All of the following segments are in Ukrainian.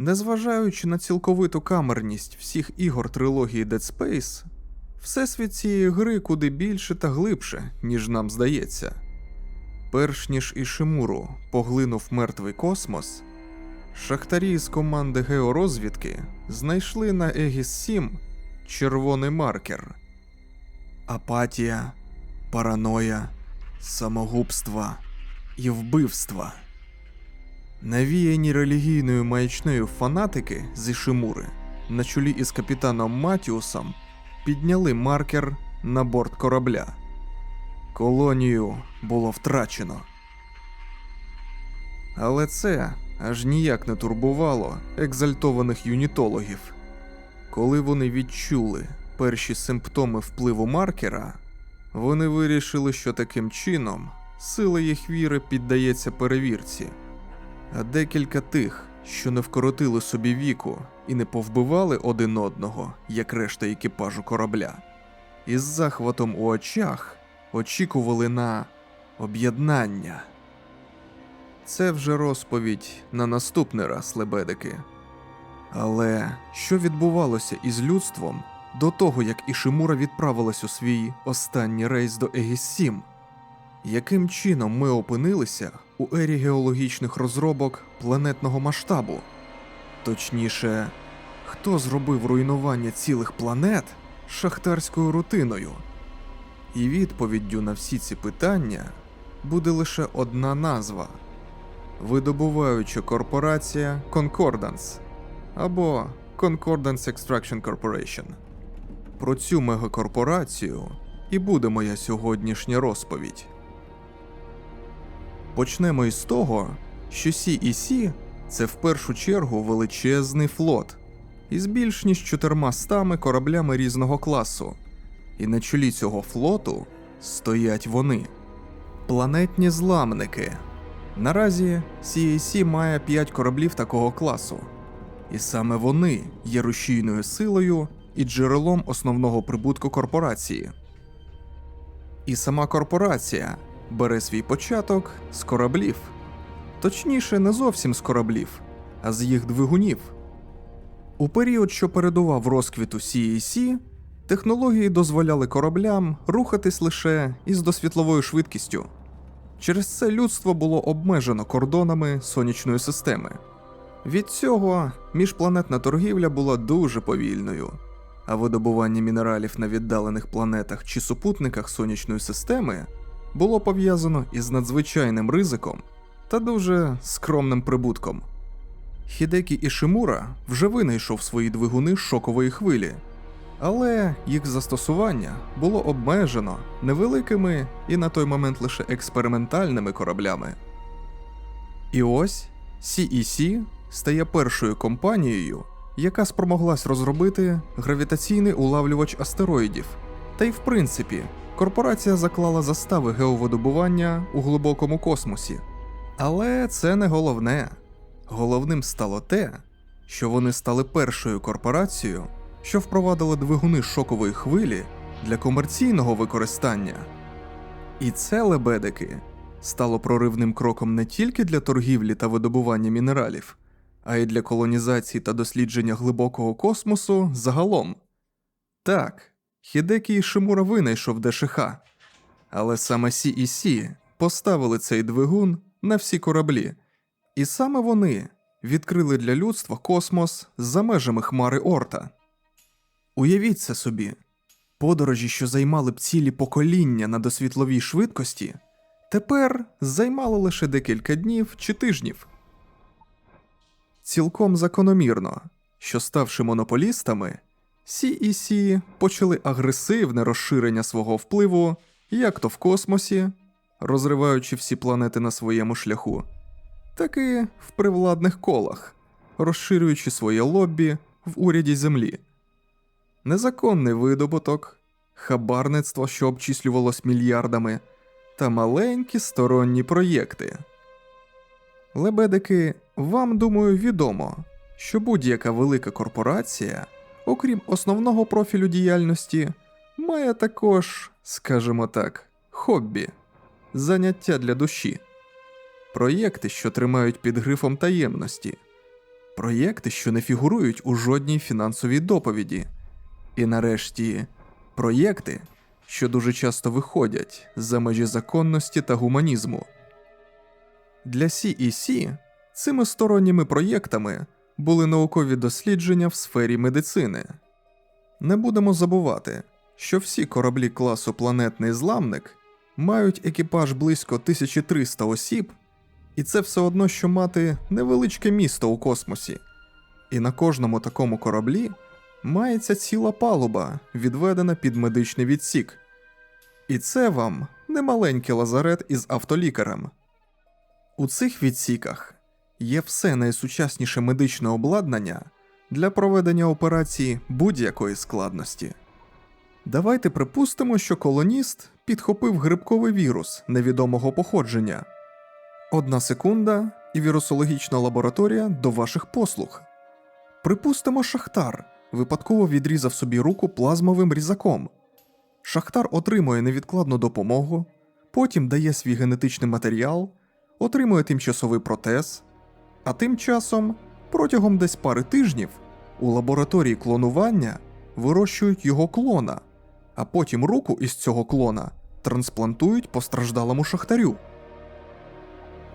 Незважаючи на цілковиту камерність всіх ігор трилогії Dead Space, всесвіт цієї гри куди більше та глибше, ніж нам здається. Перш ніж Ішимуру поглинув мертвий космос, шахтарі з команди георозвідки знайшли на Егіс 7 червоний маркер. Апатія, параноя, самогубства і вбивства. Навіяні релігійною маячнею фанатики з Ішимури на чолі із капітаном Матіусом підняли маркер на борт корабля. Колонію було втрачено. Але це аж ніяк не турбувало екзальтованих юнітологів. Коли вони відчули перші симптоми впливу маркера, вони вирішили, що таким чином сила їх віри піддається перевірці. А декілька тих, що не вкоротили собі віку і не повбивали один одного, як решта екіпажу корабля, із захватом у очах очікували на об'єднання. Це вже розповідь на наступний раз, лебедики. Але що відбувалося із людством до того, як Ішимура відправилась у свій останній рейс до Егіс-7? Яким чином ми опинилися у ері геологічних розробок планетного масштабу? Точніше, хто зробив руйнування цілих планет шахтарською рутиною? І відповіддю на всі ці питання буде лише одна назва видобуваюча корпорація Concordance або Concordance Extraction Corporation. Про цю мегакорпорацію і буде моя сьогоднішня розповідь. Почнемо із того, що CEC – це в першу чергу величезний флот із більш ніж 400 кораблями різного класу, і на чолі цього флоту стоять вони планетні зламники. Наразі CAC має 5 кораблів такого класу, і саме вони є рушійною силою і джерелом основного прибутку корпорації. І сама корпорація бере свій початок з кораблів, точніше, не зовсім з кораблів, а з їх двигунів. У період, що передував розквіту CAC, технології дозволяли кораблям рухатись лише із досвітловою швидкістю. Через це людство було обмежено кордонами сонячної системи. Від цього міжпланетна торгівля була дуже повільною, а видобування мінералів на віддалених планетах чи супутниках сонячної системи було пов'язано із надзвичайним ризиком та дуже скромним прибутком. Хідекі Ішимура вже винайшов свої двигуни шокової хвилі, але їх застосування було обмежено невеликими і на той момент лише експериментальними кораблями. І ось CEC стає першою компанією, яка спромоглась розробити гравітаційний улавлювач астероїдів. Та й в принципі, корпорація заклала застави геовидобування у глибокому космосі. Але це не головне. Головним стало те, що вони стали першою корпорацією, що впровадила двигуни шокової хвилі для комерційного використання. І це лебедики стало проривним кроком не тільки для торгівлі та видобування мінералів, а й для колонізації та дослідження глибокого космосу загалом. Так, Хідекі Ішимура винайшов ДШХ, але саме CEC поставили цей двигун на всі кораблі, і саме вони відкрили для людства космос за межами хмари Орта. Уявіть це собі, подорожі, що займали б цілі покоління на досвітловій швидкості, тепер займали лише декілька днів чи тижнів. Цілком закономірно, що ставши монополістами, CEC почали агресивне розширення свого впливу як то в космосі, розриваючи всі планети на своєму шляху, так і в привладних колах, розширюючи своє лоббі в уряді Землі. Незаконний видобуток, хабарництво, що обчислювалось мільярдами, та маленькі сторонні проєкти. Лебедики, вам думаю, відомо, що будь-яка велика корпорація, окрім основного профілю діяльності, має також, скажімо так, хобі, заняття для душі, проєкти, що тримають під грифом таємності, проєкти, що не фігурують у жодній фінансовій доповіді. І нарешті проєкти, що дуже часто виходять за межі законності та гуманізму. Для CEC цими сторонніми проєктами були наукові дослідження в сфері медицини. Не будемо забувати, що всі кораблі класу Планетний зламник мають екіпаж близько 1300 осіб, і це все одно, що мати невеличке місто у космосі. І на кожному такому кораблі мається ціла палуба, відведена під медичний відсік. І це вам не маленький лазарет із автолікарем. У цих відсіках є все найсучасніше медичне обладнання для проведення операції будь-якої складності. Давайте припустимо, що колоніст підхопив грибковий вірус невідомого походження. Одна секунда, і вірусологічна лабораторія до ваших послуг. Припустимо, Шахтар випадково відрізав собі руку плазмовим різаком. Шахтар отримує невідкладну допомогу, потім дає свій генетичний матеріал, отримує тимчасовий протез, а тим часом, протягом десь пари тижнів, у лабораторії клонування вирощують його клона, а потім руку із цього клона трансплантують постраждалому шахтарю.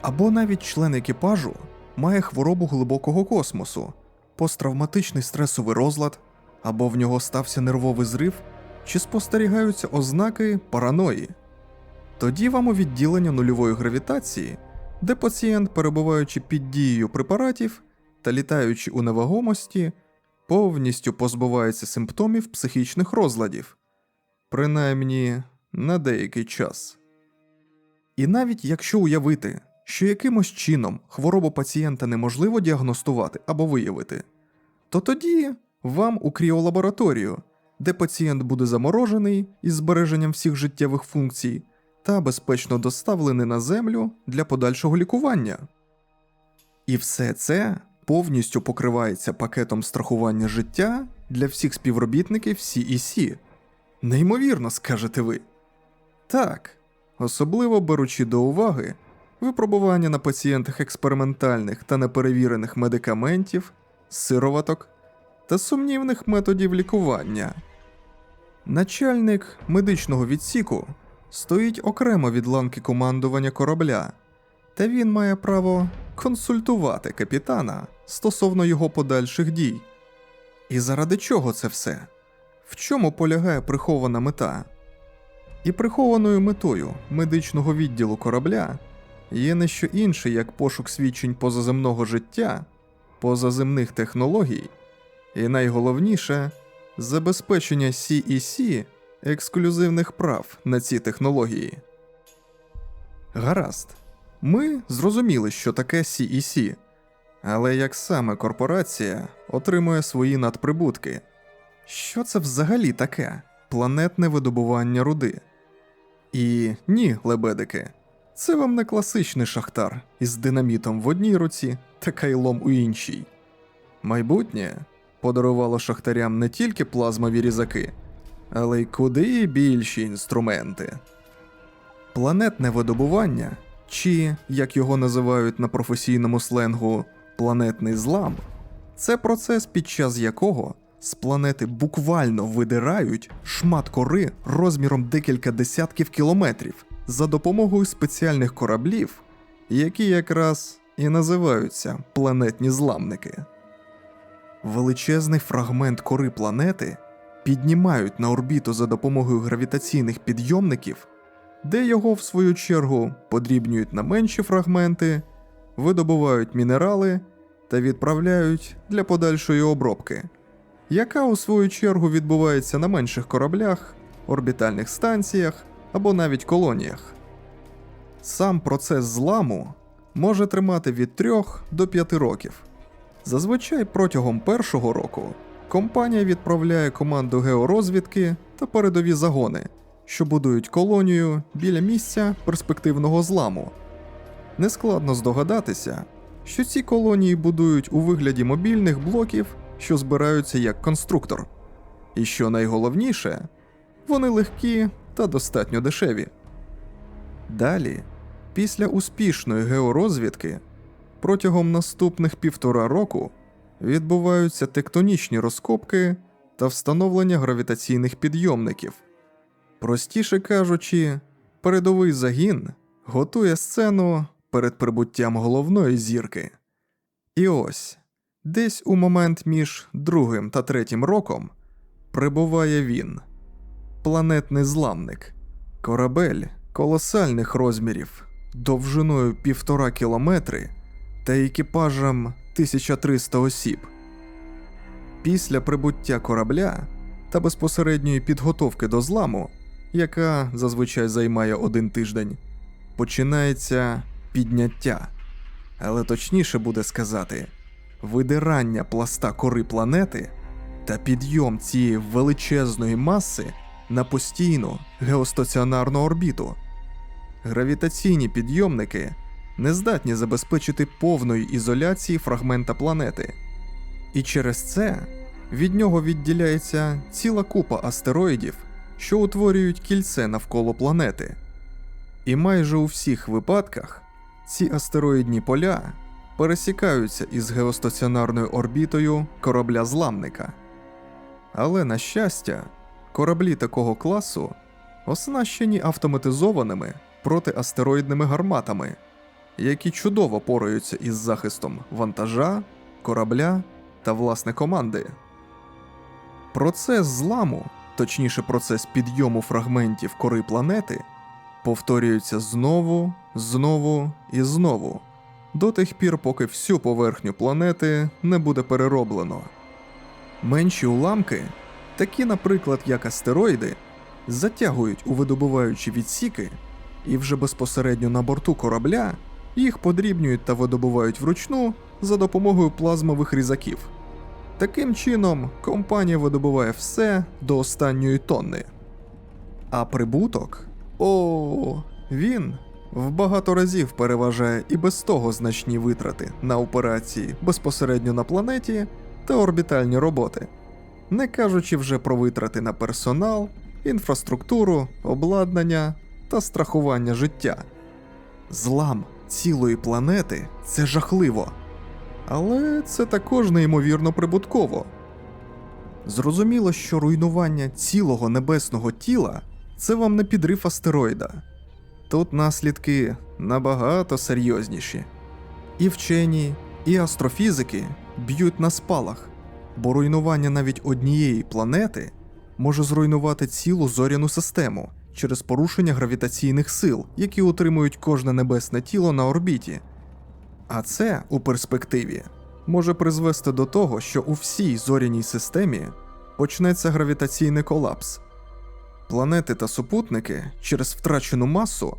Або навіть член екіпажу має хворобу глибокого космосу, посттравматичний стресовий розлад, або в нього стався нервовий зрив, чи спостерігаються ознаки параної. Тоді вам у відділення нульової гравітації, де пацієнт, перебуваючи під дією препаратів та літаючи у невагомості, повністю позбувається симптомів психічних розладів, принаймні на деякий час. І навіть якщо уявити, що якимось чином хворобу пацієнта неможливо діагностувати або виявити, то тоді вам у кріолабораторію, де пацієнт буде заморожений із збереженням всіх життєвих функцій та безпечно доставлений на землю для подальшого лікування. І все це повністю покривається пакетом страхування життя для всіх співробітників CEC. Неймовірно, скажете ви. Так, особливо беручи до уваги випробування на пацієнтах експериментальних та неперевірених медикаментів, сироваток та сумнівних методів лікування. Начальник медичного відсіку стоїть окремо від ланки командування корабля, та він має право консультувати капітана стосовно його подальших дій. І заради чого це все? В чому полягає прихована мета? І прихованою метою медичного відділу корабля є не що інше, як пошук свідчень позаземного життя, позаземних технологій, і найголовніше забезпечення CEC ексклюзивних прав на ці технології. Гаразд, ми зрозуміли, що таке CEC, але як саме корпорація отримує свої надприбутки? Що це взагалі таке планетне видобування руди? І ні, лебедики, це вам не класичний шахтар із динамітом в одній руці та кайлом у іншій. Майбутнє подарувало шахтарям не тільки плазмові різаки, але й куди більші інструменти. Планетне видобування, чи, як його називають на професійному сленгу, планетний злам, це процес, під час якого з планети буквально видирають шмат кори розміром декілька десятків кілометрів за допомогою спеціальних кораблів, які якраз і називаються планетні зламники. Величезний фрагмент кори планети піднімають на орбіту за допомогою гравітаційних підйомників, де його, в свою чергу, подрібнюють на менші фрагменти, видобувають мінерали та відправляють для подальшої обробки, яка у свою чергу відбувається на менших кораблях, орбітальних станціях або навіть колоніях. Сам процес зламу може тримати від 3 до 5 років. Зазвичай протягом першого року компанія відправляє команду георозвідки та передові загони, що будують колонію біля місця перспективного зламу. Нескладно здогадатися, що ці колонії будують у вигляді мобільних блоків, що збираються як конструктор. І що найголовніше, вони легкі та достатньо дешеві. Далі, після успішної георозвідки, протягом наступних півтора року відбуваються тектонічні розкопки та встановлення гравітаційних підйомників. Простіше кажучи, передовий загін готує сцену перед прибуттям головної зірки. І ось, десь у момент між другим та третім роком прибуває він планетний зламник, корабель колосальних розмірів, довжиною півтора кілометри та екіпажем 1300 осіб. Після прибуття корабля та безпосередньої підготовки до зламу, яка зазвичай займає один тиждень, починається підняття, але точніше буде сказати, видирання пласта кори планети та підйом цієї величезної маси на постійну геостаціонарну орбіту. Гравітаційні підйомники не здатні забезпечити повної ізоляції фрагмента планети, і через це від нього відділяється ціла купа астероїдів, що утворюють кільце навколо планети. І майже у всіх випадках ці астероїдні поля пересікаються із геостаціонарною орбітою корабля зламника. Але, на щастя, кораблі такого класу оснащені автоматизованими протиастероїдними гарматами, які чудово пораються із захистом вантажа, корабля та власне команди. Процес зламу, точніше, процес підйому фрагментів кори планети, повторюється знову, знову і знову, до тих пір, поки всю поверхню планети не буде перероблено. Менші уламки, такі, наприклад, як астероїди, затягують у видобуваючі відсіки, і вже безпосередньо на борту корабля їх подрібнюють та видобувають вручну за допомогою плазмових різаків. Таким чином, компанія видобуває все до останньої тонни. А прибуток? О, він в багато разів переважає і без того значні витрати на операції безпосередньо на планеті та орбітальні роботи, не кажучи вже про витрати на персонал, інфраструктуру, обладнання та страхування життя. Злам цілої планети це жахливо. Але це також неймовірно прибутково. Зрозуміло, що руйнування цілого небесного тіла це вам не підрив астероїда. Тут наслідки набагато серйозніші. І вчені, і астрофізики б'ють на спалах, бо руйнування навіть однієї планети може зруйнувати цілу зоряну систему через порушення гравітаційних сил, які утримують кожне небесне тіло на орбіті. А це у перспективі може призвести до того, що у всій зоряній системі почнеться гравітаційний колапс. Планети та супутники через втрачену масу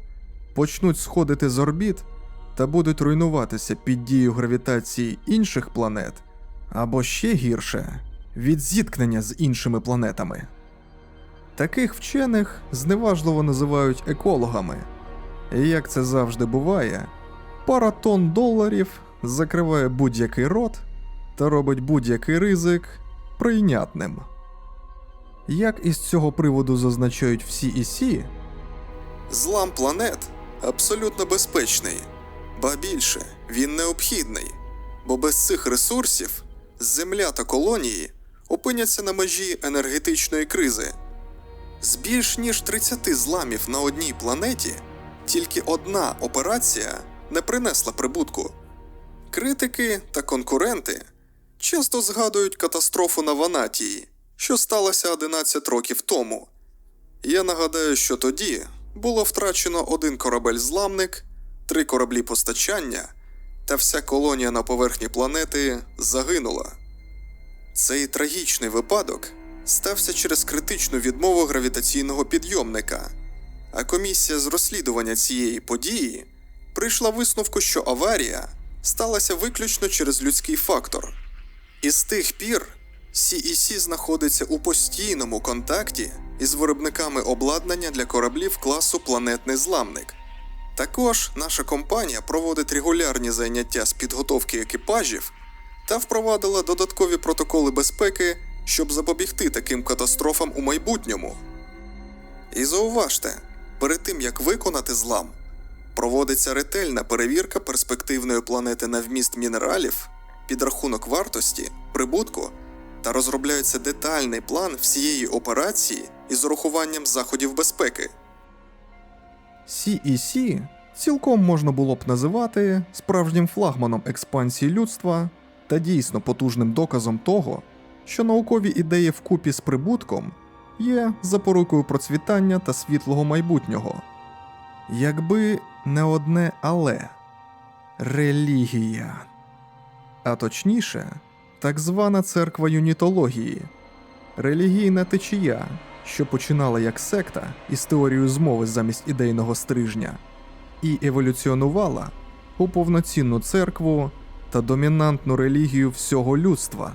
почнуть сходити з орбіт та будуть руйнуватися під дією гравітації інших планет, або ще гірше від зіткнення з іншими планетами. Таких вчених зневажливо називають екологами, і як це завжди буває, пара тонн доларів закриває будь-який рот та робить будь-який ризик прийнятним. Як із цього приводу зазначають всі ІСі, злам планет абсолютно безпечний, ба більше він необхідний, бо без цих ресурсів Земля та колонії опиняться на межі енергетичної кризи. З більш ніж 30 зламів на одній планеті тільки одна операція не принесла прибутку. Критики та конкуренти часто згадують катастрофу на Ванатії, що сталося 11 років тому. Я нагадаю, що тоді було втрачено один корабель-зламник, три кораблі постачання, та вся колонія на поверхні планети загинула. Цей трагічний випадок стався через критичну відмову гравітаційного підйомника, а комісія з розслідування цієї події прийшла висновку, що аварія сталася виключно через людський фактор. І з тих пір CEC знаходиться у постійному контакті із виробниками обладнання для кораблів класу Планетний зламник. Також наша компанія проводить регулярні заняття з підготовки екіпажів та впровадила додаткові протоколи безпеки, щоб запобігти таким катастрофам у майбутньому. І зауважте, перед тим як виконати злам, проводиться ретельна перевірка перспективної планети на вміст мінералів підрахунок вартості, прибутку та розробляється детальний план всієї операції із урахуванням заходів безпеки. CEC цілком можна було б називати справжнім флагманом експансії людства та дійсно потужним доказом того, що наукові ідеї вкупі з прибутком є запорукою процвітання та світлого майбутнього. Якби не одне але релігія. А точніше, так звана церква юнітології, релігійна течія, що починала як секта із теорією змови замість ідейного стрижня, і еволюціонувала у повноцінну церкву та домінантну релігію всього людства.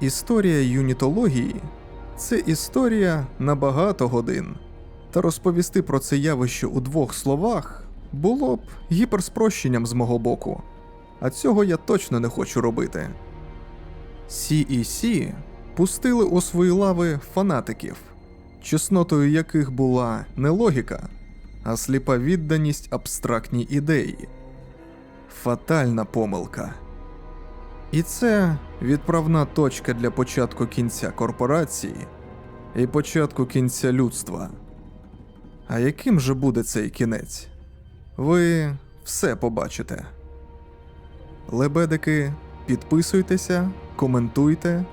Історія юнітології це історія на багато годин, та розповісти про це явище у двох словах було б гіперспрощенням з мого боку, а цього я точно не хочу робити. CEC пустили у свої лави фанатиків, чеснотою яких була не логіка, а сліпа відданість абстрактній ідеї. Фатальна помилка. І це відправна точка для початку кінця корпорації і початку кінця людства. А яким же буде цей кінець? Ви все побачите. Лебедики, підписуйтеся, коментуйте.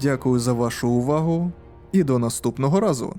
Дякую за вашу увагу і до наступного разу.